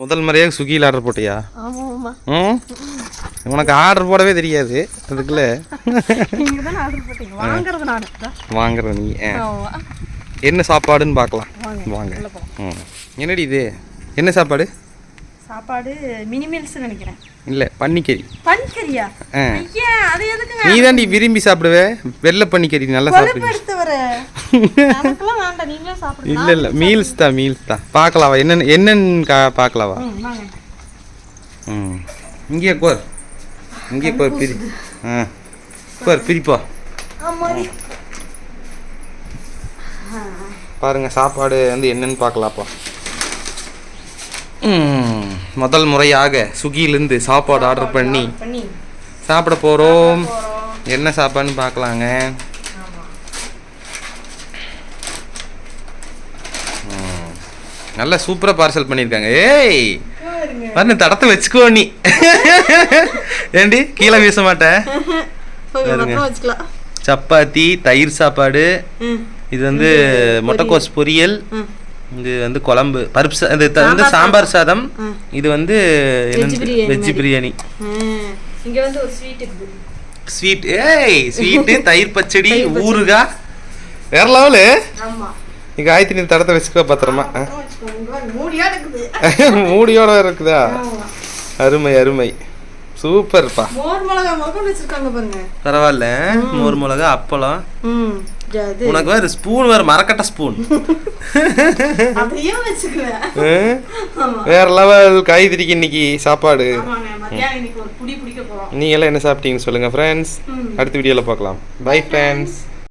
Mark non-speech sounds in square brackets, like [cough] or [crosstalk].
முதல் முறையாக ஸ்விக்கியில் ஆர்டர் போட்டியா? ம்? உனக்கு ஆர்டர் போடவே தெரியாது. அதுக்குள்ள. வாங்குறது. வாங்குற நீ. என்ன சாப்பாடுன்னு பார்க்கலாம். வாங்க. ம். என்னடி இது? என்ன சாப்பாடு? சாப்பாடு மினி மீல்ஸ் நினைக்கிறேன். இல்லை பன்னிக்கறி. ஆ. ஐயா அது எதுக்குங்க? நீ தாண்டி விரும்பி சாப்பிடுவே? வெள்ளை பன்னிக்கறி நல்லா கொழுப்பு [laughs] வேண்டாம் நீங்களே சாப்பிடுங்க. இல்லை இல்லை மீல்ஸ் தான் மீல்ஸ் தான். பார்க்கலாவா என்னென்ன என்னன்னு கா பார்க்கலாவா ம், இங்கேயே கோர் இங்கேயே கோர் பிரி ஆ. கோர் பிரிப்பா. பாருங்க சாப்பாடு வந்து என்னன்னு பார்க்கலாப்பா முதல் முறையாக ஸ்விக்கியிலேருந்து சாப்பாடு ஆர்டர் பண்ணி சாப்பிட போகிறோம் போறோம். என்ன சாப்பாடுன்னு பார்க்கலாங்க ஆமா நல்லா சூப்பராக பார்சல் பண்ணியிருக்காங்க. ஏய்! வந்து தடத்தை வச்சுக்கோ நீ. ஏண்டி கீழே வீச மாட்டேன் சப்பாத்தி தயிர் சாப்பாடு. இது வந்து முட்டைக்கோஸ் பொரியல். இது வந்து குழம்பு. பருப்பு இது வந்து சாம்பார் சாதம். இது வந்து வெஜ் பிரியாணி. இங்க வந்து ஒரு ஸ்வீட் ஸ்வீட் ஏய் ஸ்வீட்டு [laughs] தயிர் பச்சடி ஊறுகாய். வேற லெவலு ஆமா. நீ காயத்ரி இந்த தடத்தை வச்சுக்கோ பத்திரமா. [laughs] மூடியோட இருக்குதா. அருமை அருமை. சூப்பர்ப்பா. மோர் மிளகா முதல் வச்சிருக்காங்க பாருங்க. பரவாயில்ல. மோர் மிளகா அப்பளம். உனக்கு வேறு ஸ்பூன் வேறு மரக்கட்ட ஸ்பூன். [laughs] வேற லெவல் காய்கறிக்கு இன்னைக்கு சாப்பாடு. ஆமாங்க மத்தியானம் இன்னைக்கு ஒரு புடி பிடிக்க போறோம். நீங்க எல்லாம் என்ன சாப்பிட்டீங்கன்னு சொல்லுங்க ஃப்ரெண்ட்ஸ். அடுத்த வீடியோவில் பார்க்கலாம். Bye friends